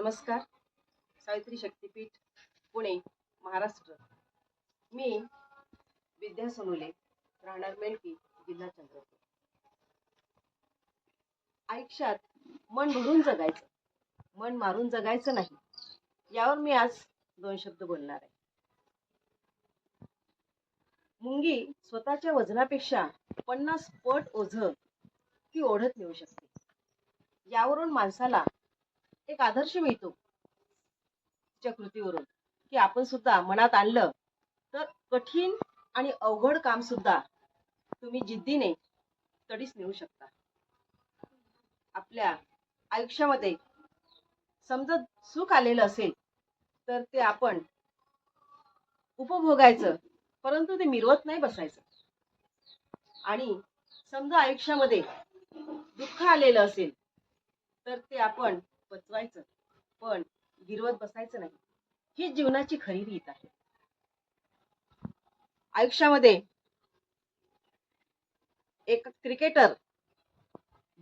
नमस्कार. सावित्री शक्तीपीठ पुणे महाराष्ट्र. मी विद्या सोनुले राहणार मेलकी जिल्हा चंद्रपूर. आयुष्यात मन भरून जगायचं मन मारून जगायचं नाही यावर मी आज दोन शब्द बोलणार आहे. मुंगी स्वतःच्या वजनापेक्षा पन्नास पट ओझ ती ओढत नेऊ शकते. यावरून माणसाला एक आदर्श मिळतो. तिच्या कृतीवरून की आपण सुद्धा मनात आणलं तर कठीण आणि अवघड काम सुद्धा तुम्ही जिद्दीने तडीच नेऊ शकता. आपल्या आयुष्यामध्ये समजा सुख आलेलं असेल तर ते आपण उपभोगायचं परंतु ते मिरवत नाही बसायचं. आणि समजा आयुष्यामध्ये दुःख आलेलं असेल तर ते आपण पचवायचं. पण गिरवत बसायचं नाही. ही जीवनाची खरी रीत आहे. आयुष्यामध्ये एक क्रिकेटर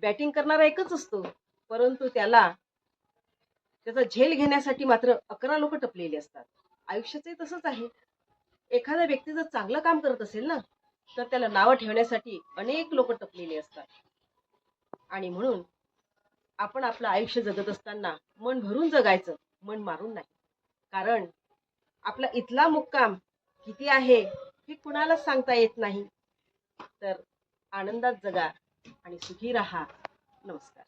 बॅटिंग करणारा एकच असतो. परंतु त्याला त्याचा झेल घेण्यासाठी मात्र अकरा लोक टपलेली असतात. आयुष्याचे तसंच आहे. एखादा व्यक्ती जर चांगलं काम करत असेल ना तर त्याला नावं ठेवण्यासाठी अनेक लोक टपलेली असतात. आणि म्हणून आपण आपलं आयुष्य जगत असताना मन भरून जगायचं मन मारून नाही. कारण आपला इथला मुक्काम किती आहे हे कुणालाच सांगता येत नाही. तर आनंदात जगा आणि सुखी राहा. नमस्कार.